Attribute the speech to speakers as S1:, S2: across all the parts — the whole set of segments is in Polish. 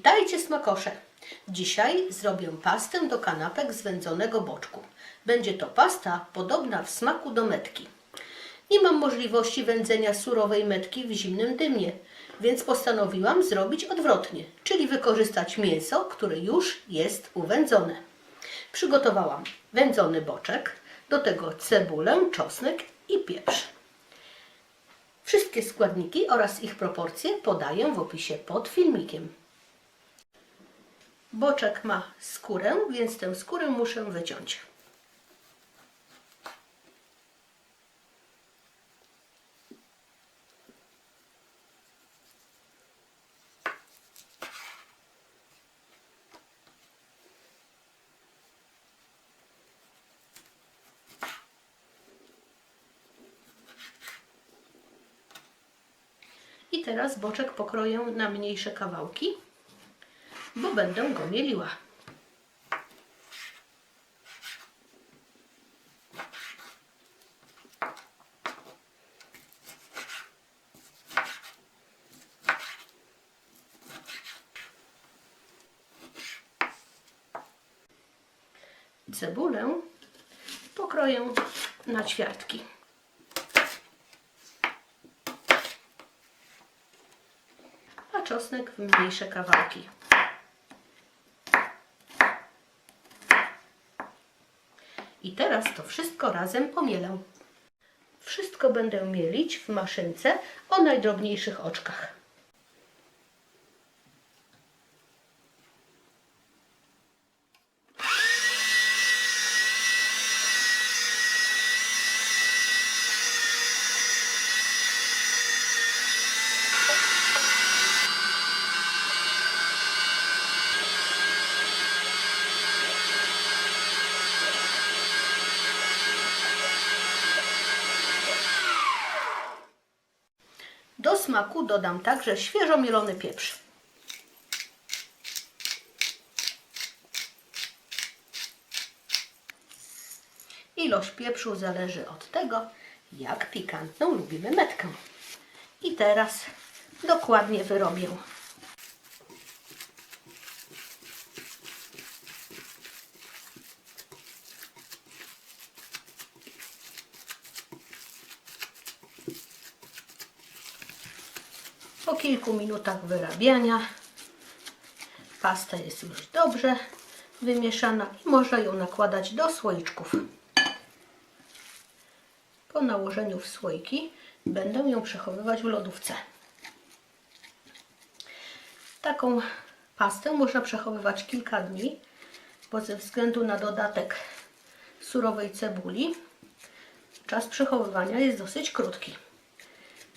S1: Witajcie smakosze! Dzisiaj zrobię pastę do kanapek z wędzonego boczku. Będzie to pasta podobna w smaku do metki. Nie mam możliwości wędzenia surowej metki w zimnym dymie, więc postanowiłam zrobić odwrotnie, czyli wykorzystać mięso, które już jest uwędzone. Przygotowałam wędzony boczek, do tego cebulę, czosnek i pieprz. Wszystkie składniki oraz ich proporcje podaję w opisie pod filmikiem. Boczek ma skórę, więc tę skórę muszę wyciąć. I teraz boczek pokroję na mniejsze kawałki, bo będę go mieliła. Cebulę pokroję na ćwiartki. a czosnek w mniejsze kawałki. I teraz to wszystko razem pomielę. Wszystko będę mielić w maszynce o najdrobniejszych oczkach. Do smaku dodam także świeżo mielony pieprz. Ilość pieprzu zależy od tego, jak pikantną lubimy metkę. I teraz dokładnie wyrobię. Po kilku minutach wyrabiania pasta jest już dobrze wymieszana i można ją nakładać do słoiczków. Po nałożeniu w słoiki będę ją przechowywać w lodówce. Taką pastę można przechowywać kilka dni, bo ze względu na dodatek surowej cebuli czas przechowywania jest dosyć krótki.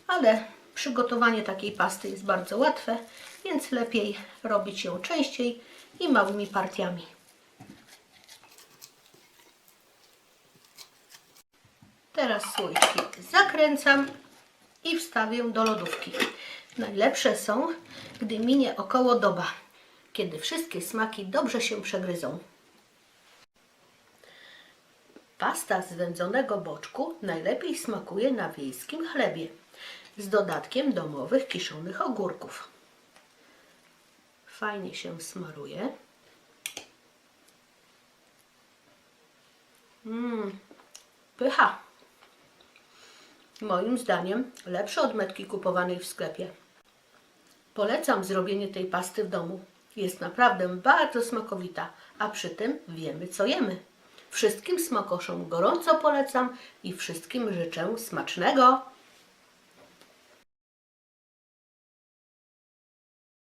S1: Ale przygotowanie takiej pasty jest bardzo łatwe, więc lepiej robić ją częściej i małymi partiami. Teraz słoiczki zakręcam i wstawię do lodówki. Najlepsze są, gdy minie około doba, kiedy wszystkie smaki dobrze się przegryzą. Pasta z wędzonego boczku najlepiej smakuje na wiejskim chlebie z dodatkiem domowych kiszonych ogórków. Fajnie się smaruje. Mmm, pycha. Moim zdaniem lepsze od metki kupowanej w sklepie. Polecam zrobienie tej pasty w domu. Jest naprawdę bardzo smakowita, a przy tym wiemy co jemy. Wszystkim smakoszom gorąco polecam i wszystkim życzę smacznego.